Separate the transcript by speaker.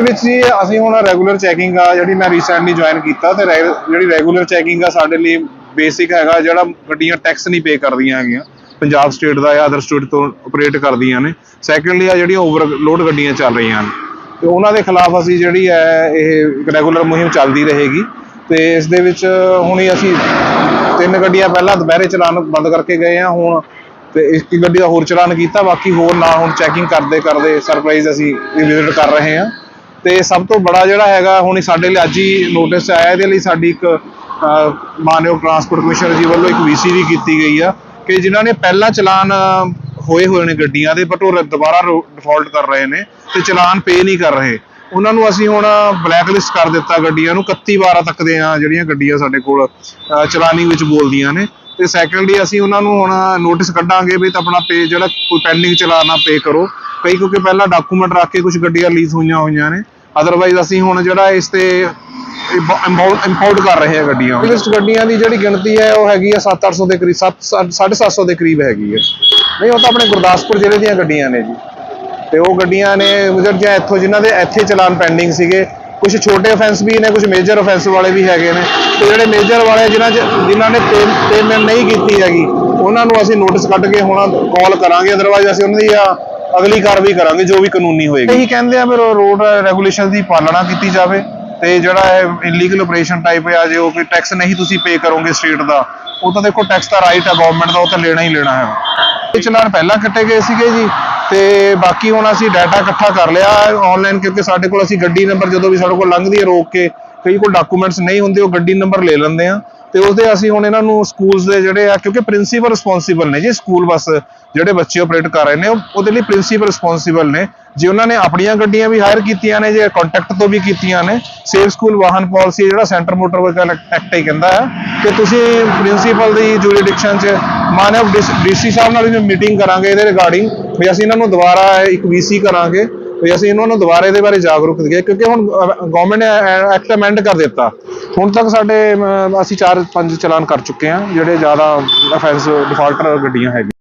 Speaker 1: ਦੇ ਵਿੱਚ ਜੀ, ਅਸੀਂ ਹੁਣ ਰੈਗੂਲਰ ਚੈਕਿੰਗ ਆ, ਜਿਹੜੀ ਮੈਂ ਰੀਸੈਂਟਲੀ ਜੁਆਇਨ ਕੀਤਾ, ਤੇ ਰੈ- ਜਿਹੜੀ ਰੈਗੂਲਰ ਚੈਕਿੰਗ ਆ ਸਾਡੇ ਲਈ ਬੇਸਿਕ ਹੈਗਾ, ਜਿਹੜਾ ਗੱਡੀਆਂ ਟੈਕਸ ਨਹੀਂ ਪੇ ਕਰਦੀਆਂ ਹੈਗੀਆਂ। ਪੰਜਾਬ ਸਟੇਟ ਦਾ ਜਾਂ ਅਦਰ ਸਟੇਟ ਤੋਂ ਆਪਰੇਟ ਕਰਦੀਆਂ ਨੇ। ਸੈਕੰਡਲੀ ਆ ਜਿਹੜੀਆਂ ਓਵਰਲੋਡ ਗੱਡੀਆਂ ਚੱਲ ਰਹੀਆਂ ਨੇ। ਤੇ ਉਹਨਾਂ ਦੇ ਖਿਲਾਫ ਅਸੀਂ ਜਿਹੜੀ ਹੈ, ਇਹ ਰੈਗੂਲਰ ਮੁਹਿੰਮ ਚੱਲਦੀ ਰਹੇਗੀ। ਤੇ ਇਸ ਦੇ ਵਿੱਚ ਹੁਣੀ ਅਸੀਂ ਤਿੰਨ ਗੱਡੀਆਂ ਪਹਿਲਾਂ ਦੁਪਹਿਰੇ ਚਲਾਨ ਬੰਦ ਕਰਕੇ ਗਏ ਆ, ਹੁਣ ਤੇ ਇੱਕ ਗੱਡੀ ਦਾ ਹੋਰ ਚਲਾਨ ਕੀਤਾ, ਬਾਕੀ ਹੋਰ ਨਾ ਹੁਣ ਚੈਕਿੰਗ ਕਰਦੇ ਕਰਦੇ ਸਰਪ੍ਰਾਈਜ਼ ਅਸੀਂ ਵਿਜ਼ਿਟ ਕਰ ਰਹੇ ਹਾਂ ਤੇ ਸਭ ਤੋਂ ਬੜਾ ਜਿਹੜਾ ਹੈਗਾ, ਹੁਣ ਸਾਡੇ ਲਈ ਅੱਜ ਹੀ ਨੋਟਿਸ ਆਇਆ, ਇਹਦੇ ਲਈ ਸਾਡੀ ਇੱਕ ਮਾਨਯੋਗ ਟਰਾਂਸਪੋਰਟ ਕਮਿਸ਼ਨਰ ਜੀ ਵੱਲੋਂ ਇੱਕ ਵੀਸੀ ਵੀ ਕੀਤੀ ਗਈ ਆ, ਕਿ ਜਿਨ੍ਹਾਂ ਨੇ ਪਹਿਲਾਂ ਚਲਾਨ ਹੋਏ ਹੋਏ ਨੇ ਗੱਡੀਆਂ ਦੇ ਬਟ ਉਹ ਰ- ਦੁਬਾਰਾ ਡਿਫਾਲਟ ਕਰ ਰਹੇ ਨੇ ਤੇ ਚਲਾਨ ਪੇ ਨਹੀਂ ਕਰ ਰਹੇ। ਉਹਨਾਂ ਨੂੰ ਅਸੀਂ ਹੁਣ ਬਲੈਕ ਲਿਸਟ ਕਰ ਦਿੱਤਾ ਗੱਡੀਆਂ ਨੂੰ 31 ਵਾਰਾਂ ਤੱਕ ਦੇ ਆ ਜਿਹੜੀਆਂ ਗੱਡੀਆਂ ਸਾਡੇ ਕੋਲ ਚਲਾਨੀ ਵਿੱਚ ਬੋਲਦੀਆਂ ਨੇ। ਤੇ ਸੈਕੰਡਲੀ ਅਸੀਂ ਉਹਨਾਂ ਨੂੰ ਹੁਣ ਨੋਟਿਸ ਕੱਢਾਂਗੇ ਵੀ ਤਾਂ ਆਪਣਾ ਪੇ ਜਿਹੜਾ ਕੋਈ ਪੈਂਡਿੰਗ ਚਲਾਨ ਪੇ ਕਰੋ। ਕਈ ਕਿਉਂਕਿ ਪਹਿਲਾਂ ਡਾਕੂਮੈਂਟ ਰੱਖ ਕੇ ਕੁਝ ਗੱਡੀਆਂ ਰਿਲੀਜ਼ ਹੋਈਆਂ ਹੋਈਆਂ ਨੇ। ਅਦਰਵਾਈਜ਼ ਅਸੀਂ ਹੁਣ ਜਿਹੜਾ ਇਸ ਤੇ ਇੰਪੋਰਟ ਕਰ ਰਹੇ ਹਾਂ ਗੱਡੀਆਂ ਲਿਸਟ ਗੱਡੀਆਂ ਦੀ ਜਿਹੜੀ ਗਿਣਤੀ ਹੈ ਉਹ ਹੈਗੀ ਆ 7-800 ਦੇ ਕਰੀਬ 7-750 ਦੇ ਕਰੀਬ ਹੈਗੀ ਹੈ। ਨਹੀਂ ਉਹ ਤਾਂ ਆਪਣੇ ਗੁਰਦਾਸਪੁਰ ਜ਼ਿਲ੍ਹੇ ਦੀਆਂ ਗੱਡੀਆਂ ਨੇ ਜੀ। ਤੇ ਉਹ ਗੱਡੀਆਂ ਨੇ ਮਜਰ ਜਾਂ ਇੱਥੋਂ ਜਿਨ੍ਹਾਂ ਦੇ ਇੱਥੇ ਚਲਾਨ ਪੈਂਡਿੰਗ ਸੀਗੇ ਕੁਝ ਛੋਟੇ ਅਫੈਂਸ ਵੀ ਨੇ ਕੁਝ ਮੇਜਰ ਅਫੈਂਸ ਵਾਲੇ ਵੀ ਹੈਗੇ ਨੇ। ਤੇ ਜਿਹੜੇ ਮੇਜਰ ਵਾਲੇ ਜਿਨ੍ਹਾਂ 'ਚ ਜਿਨ੍ਹਾਂ ਨੇ ਪੇਮੈਂਟ ਨਹੀਂ ਕੀਤੀ ਹੈਗੀ ਉਹਨਾਂ ਨੂੰ ਅਸੀਂ ਨੋਟਿਸ ਕੱਢ ਕੇ ਹੁਣ ਕਾਲ ਕਰਾਂਗੇ। ਅਦਰਵਾਈਜ਼ ਅਸੀਂ ਉਹਨਾਂ ਦੀ ਆ, ਅਗਲੀ ਕਾਰਵਾਈ ਕਰਾਂਗੇ ਜੋ ਵੀ ਕਾਨੂੰਨੀ ਹੋਏਗੀ। ਇਹੀ ਕਹਿੰਦੇ ਆ ਫਿਰ ਰੋਡ ਰੈਗੂਲੇਸ਼ਨ ਦੀ ਪਾਲਣਾ ਕੀਤੀ ਜਾਵੇ ਤੇ ਜਿਹੜਾ ਇਹ ਇਲੀਗਲ ਆਪਰੇਸ਼ਨ ਟਾਈਪ ਆ, ਜੇ ਉਹ ਕੋਈ ਟੈਕਸ ਨਹੀਂ ਤੁਸੀਂ ਪੇ ਕਰੋਗੇ ਸਟੇਟ ਦਾ, ਉਹ ਤਾਂ ਦੇਖੋ ਟੈਕਸ ਦਾ ਰਾਈਟ ਹੈ ਗਵਰਨਮੈਂਟ ਦਾ ਉਹ ਤਾਂ ਲੈਣਾ ਹੀ ਲੈਣਾ ਹੈ। ਇਹ ਚਲਾਨ ਪਹਿਲਾਂ ਕੱਟੇ ਗਏ ਸੀਗੇ ਜੀ ਤੇ ਬਾਕੀ ਹੁਣ ਅਸੀਂ ਡਾਟਾ ਇਕੱਠਾ ਕਰ ਲਿਆ ਆਨਲਾਈਨ ਕਿਉਂਕਿ ਸਾਡੇ ਕੋਲ ਅਸੀਂ ਗੱਡੀ ਨੰਬਰ ਜਦੋਂ ਵੀ ਸਾਡੇ ਕੋਲ ਲੰਘਦੀ ਹੈ ਰੋਕ ਕੇ, ਕਈ ਕੋਲ ਡਾਕੂਮੈਂਟਸ ਨਹੀਂ ਹੁੰਦੇ, ਉਹ ਗੱਡੀ ਨੰਬਰ ਲੈ ਲੈਂਦੇ ਆ। ਤੇ ਉਹਦੇ ਅਸੀਂ ਹੁਣ ਇਹਨਾਂ ਨੂੰ ਸਕੂਲਸ ਦੇ ਜਿਹੜੇ ਆ, ਕਿਉਂਕਿ ਪ੍ਰਿੰਸੀਪਲ ਰਿਸਪੌਂਸੀਬਲ ਨੇ ਜੀ ਸਕੂਲ ਬੱਸ ਜਿਹੜੇ ਬੱਚੇ ਆਪਰੇਟ ਕਰ ਰਹੇ ਨੇ ਉਹਦੇ ਲਈ ਪ੍ਰਿੰਸੀਪਲ ਰਿਸਪੌਂਸੀਬਲ ਨੇ। ਜੇ ਉਹਨਾਂ ਨੇ ਆਪਣੀਆਂ ਗੱਡੀਆਂ ਵੀ ਹਾਇਰ ਕੀਤੀਆਂ ਨੇ, ਜੇ ਕੰਟੈਕਟ ਤੋਂ ਵੀ ਕੀਤੀਆਂ ਨੇ ਸੇਫ ਸਕੂਲ ਵਾਹਨ ਪਾਲਿਸੀ ਜਿਹੜਾ ਸੈਂਟਰ ਮੋਟਰ ਵਹੀਕਲ ਐਕਟ ਹੀ ਕਹਿੰਦਾ ਹੈ ਕਿ ਤੁਸੀਂ ਪ੍ਰਿੰਸੀਪਲ ਦੀ ਜੁਰੀਡਿਕਸ਼ਨ 'ਚ ਮਾਨਵ ਡੀਸੀ ਸਾਹਿਬ ਨਾਲ ਵੀ ਮੀਟਿੰਗ ਕਰਾਂਗੇ ਇਹਦੇ ਰਿਗਾਰਡਿੰਗ ਵੀ ਅਸੀਂ ਇਹਨਾਂ ਨੂੰ ਦੁਬਾਰਾ ਇੱਕ ਵੀਸੀ ਕਰਾਂਗੇ। ਵੀ ਅਸੀਂ ਇਹਨਾਂ ਨੂੰ ਦੁਬਾਰਾ ਇਹਦੇ ਬਾਰੇ ਜਾਗਰੂਕ ਕਰੀਏ, ਕਿਉਂਕਿ ਹੁਣ ਗਵਰਨਮੈਂਟ ਨੇ ਐਕਟ ਅਮੈਂਡ ਕਰ ਦਿੱਤਾ। ਹੁਣ ਤੱਕ ਸਾਡੇ ਅਸੀਂ 4-5 ਚਲਾਨ ਕਰ ਚੁੱਕੇ ਹਾਂ, ਜਿਹੜੇ ਜ਼ਿਆਦਾ ਅਫੈਂਸ ਡਿਫਾਲਟਰ ਗੱਡੀਆਂ ਹੈਗੀਆਂ।